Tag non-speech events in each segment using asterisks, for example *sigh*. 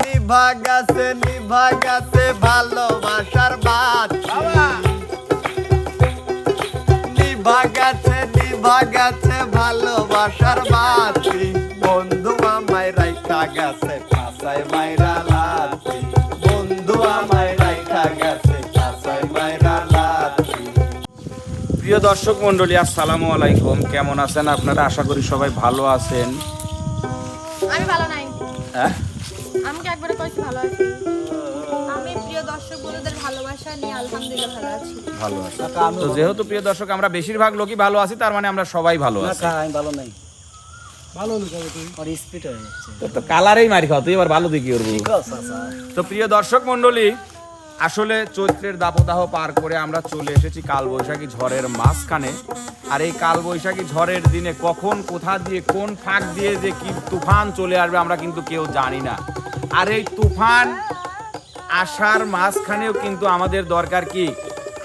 নিভা গেছে নিভা গেছে ভালোবাসার বাত নিভা গেছে নিভা গেছে ভালোবাসার বাতি বন্ধু আমায় রাইখা গেছে পাশায় মাইরা লাতি বন্ধু আমায় রাইখা গেছে পাশায় মাইরা লাতি প্রিয় দর্শক মন্ডলী আসসালামু আলাইকুম। কেমন আছেন আপনারা? আশা করি সবাই ভালো আছেন। আমি ভালো নাই। হ্যাঁ? আমাকে একবারে কইছি ভালো আছি? আমি প্রিয় দর্শক বন্ধুদের ভালোবাসা নিয়ে আলহামদুলিল্লাহ ভালো আছি। ভালো আছি। তো যেহেতু প্রিয় দর্শক আমরা বেশিরভাগ লোকই ভালো আছি তার মানে আমরা সবাই ভালো আছি। আমি ভালো নাই। ভালো লুকাবো তুই আর স্পিড হয়ে যাচ্ছে। তোর তো কালারেই মারি খাও তুই এবার ভালো দিকে করব তো প্রিয় দর্শক মন্ডলী আসলে চৈত্রের দাপদাহ পার করে আমরা চলে এসেছি কালবৈশাখী ঝড়ের মাঝখানে। আর এই কালবৈশাখী ঝড়ের দিনে কখন, কোথা দিয়ে, কোন ফাঁক দিয়ে যে কি তুফান চলে আসবে আমরা কিন্তু কেউ জানি না। আর এই তুফান আসার মাঝখানেও কিন্তু আমাদের দরকার কি?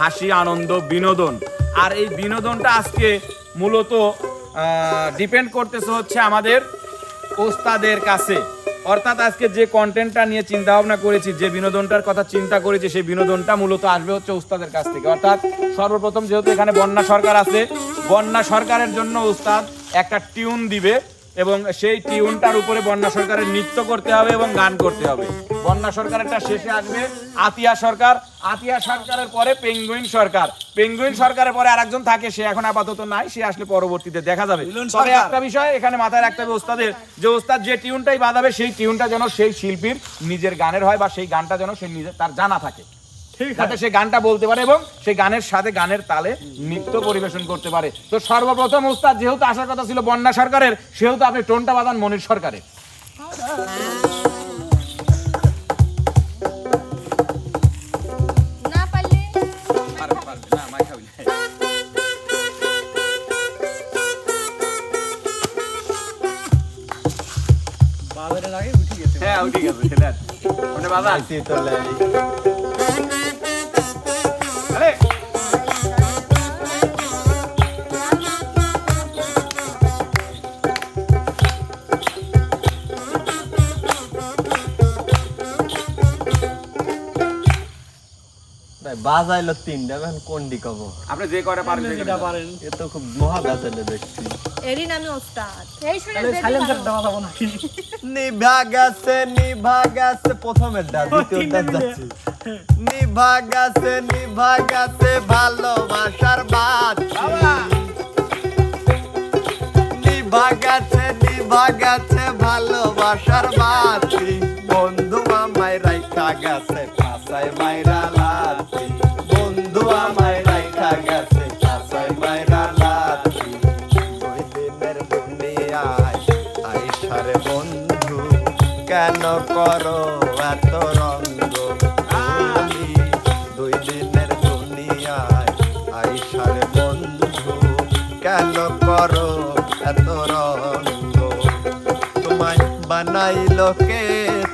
হাসি, আনন্দ, বিনোদন। আর এই বিনোদনটা আজকে মূলত ডিপেন্ড করতেছে হচ্ছে আমাদের ওস্তাদের কাছে। অর্থাৎ আজকে যে কন্টেন্টটা নিয়ে চিন্তা ভাবনা করেছি, যে বিনোদনটার কথা চিন্তা করেছি, সেই বিনোদনটা মূলত আসবে হচ্ছে উস্তাদের কাছ থেকে। অর্থাৎ সর্বপ্রথম যেহেতু এখানে বন্যা সরকার আছে, বন্যা সরকারের জন্য উস্তাদ একটা টিউন দিবে। এবং সেই টিউনটার উপরে বন্যা সরকারের নৃত্য করতে হবে এবং গান করতে হবে। বন্যা সরকারেরটা শেষে আসবে আতিয়া সরকার। আতিয়া সরকারের পরে পেঙ্গুইন সরকার। পেঙ্গুইন সরকারের পরে আরেকজন থাকে সে এখন আপাতত নাই সে আসলে পরবর্তীতে দেখা যাবে। তবে একটা বিষয় এখানে মাথায় রাখতে হবে ওস্তাদের যে ওস্তাদ যে টিউনটাই বাঁধাবে সেই টিউনটা যেন সেই শিল্পীর নিজের গানের হয় বা সেই গানটা যেন সে নিজের তার জানা থাকে। যাতে সে গানটা বলতে পারে এবং সেই গানের সাথে গানের তালে নৃত্য পরিবেশন করতে পারে। তো সর্বপ্রথম ওস্তাদ যেহেতু আসার কথা ছিল বন্যা সরকারের সেহেতু আপনি টোনটা বাজান মনির সরকারের। আগে উঠে গেছে। হ্যাঁ ঠিক আছে সেটা ওটা বাজান ভাই, বাজাইলো তিনটা এখন কোনটি কব? আপনি যে কয়টা পারেন যেটা পারেন। এ তো খুব মহা বাজাইলো দেখছি। এরই নামে ওস্তাদ। এই শুনে তাহলে সাইলেন্সার যাব নাকি নিভা গেছে নিভা গেছে প্রথমের ডাল দ্বিতীয় ডাল যাচ্ছে নিভা গেছে নিভা গেছে ভালোবাসার বাত নিভা গেছে নিভা গেছে ভালোবাসার বন্ধু আমায় রাইখা গেছে। বানাইলো কে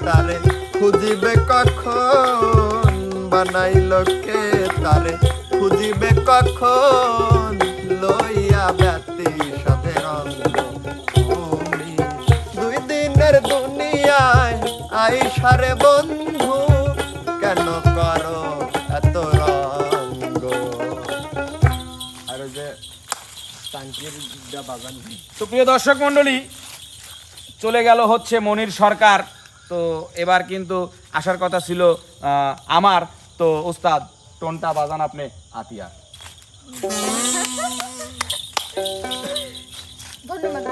তারে। খুঁজিবে কখন বানাইলো কে তারে। খুঁজিবে কখন লইয়া ব্যতি সাথে দুই দিনের দুনিয়ায় আইসারে বন্ধু, কেন করো এত রঙ্গ? আর যে টাঙ্কির বাগান। তো প্রিয় দর্শক মণ্ডলী চলে গেল হচ্ছে মনির সরকার। তো এবার কিন্তু আসার কথা ছিল আমার। তো ওস্তাদ, টোনটা বাজান আপনি আতিয়া ধন্যবাদ।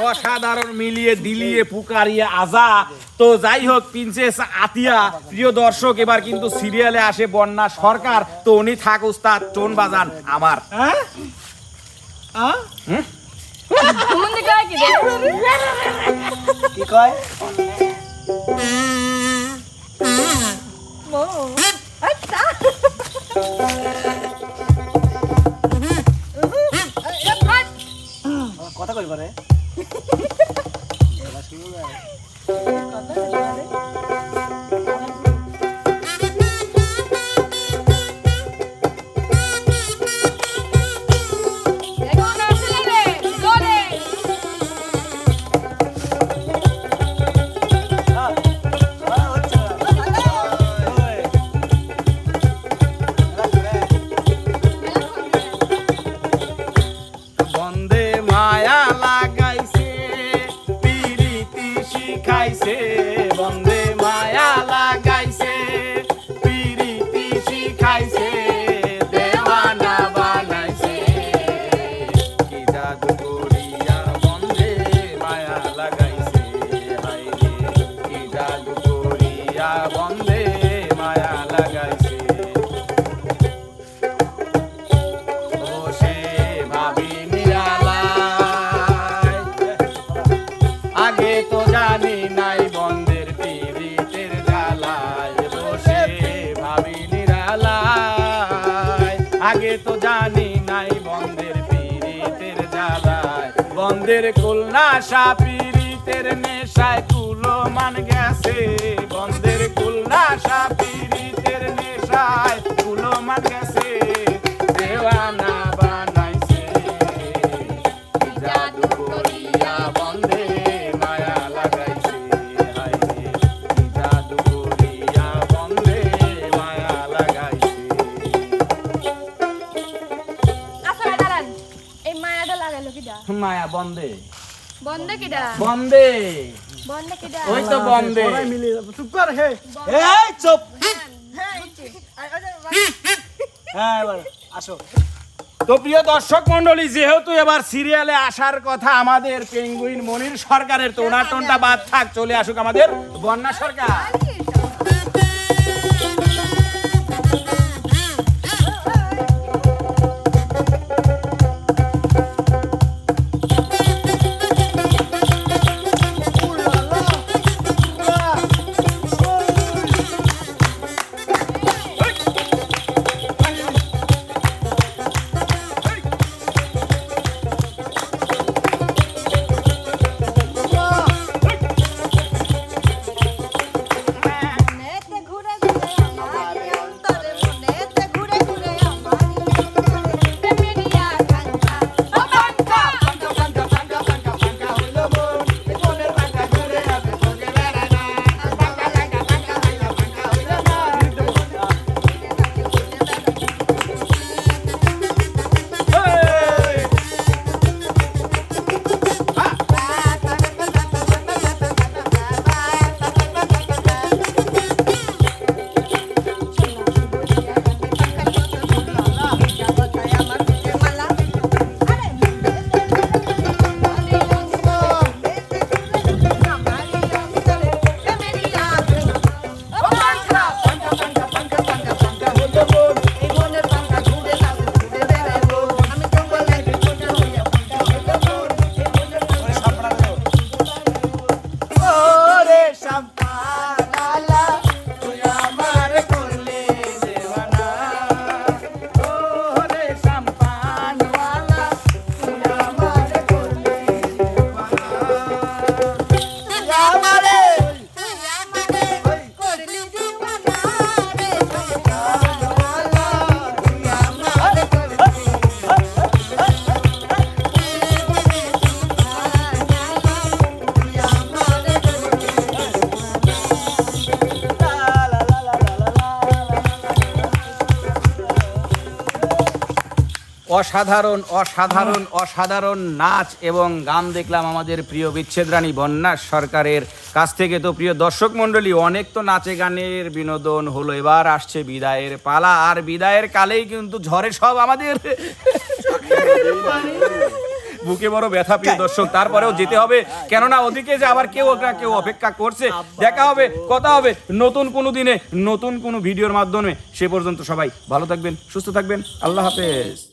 অসাধারণ অসাধারণ মিলিয়ে দিলিয়ে পুকারিয়ে আজা। তো যাই হোক প্রিন্সেস আতিয়া প্রিয় দর্শক এবার কিন্তু সিরিয়ালে আসে বন্যা সরকার। তো উনি থাক উস্তাদ টোন বাজান আমার। হ্যাঁ? হ্যাঁ কি রে কয়? আচ্ছা কথা *laughs* পারে এখন বন্ধের কুলনাশা সাপিরিতের নেশায় তুলো মান গেছে। বন্ধের খুলনা পীড়িতের মায়া বন্ধে বন্ধ কিডা? বন্ধে বন্ধ কিডা? ওই তো বন্ধে সবাই মিলে চুপ কর হে। এই চুপ। হ্যাঁ হ্যাঁ এবার আসো। তো প্রিয় দর্শক মন্ডলী যেহেতু এবার সিরিয়ালে আসার কথা আমাদের পেঙ্গুইন মনির সরকারের তো ওনার টোনটা বাদ থাক চলে আসুক আমাদের বন্যা সরকার। অসাধারণ অসাধারণ অসাধারণ নাচ এবং গান দেখলাম আমাদের প্রিয় বিচ্ছেদ রানী বন্যা সরকারের কাছ থেকে। তো প্রিয় দর্শক মণ্ডলী, অনেক তো নাচে গানের বিনোদন হলো, এবার আসছে বিদায়ের পালা, আর বিদায়ের কালেই কিন্তু ঝড়ে সব আমাদের। বুকে বড় ব্যথা, প্রিয় দর্শক, তারপরেও যেতে হবে। কেননা ওদিকে যে আবার কেউ না কেউ অপেক্ষা করছে। দেখা হবে, কথা হবে। নতুন কোনো দিনে, নতুন কোনো ভিডিওর মাধ্যমে। সে পর্যন্ত সবাই ভালো থাকবেন, সুস্থ থাকবেন। আল্লাহ হাফেজ।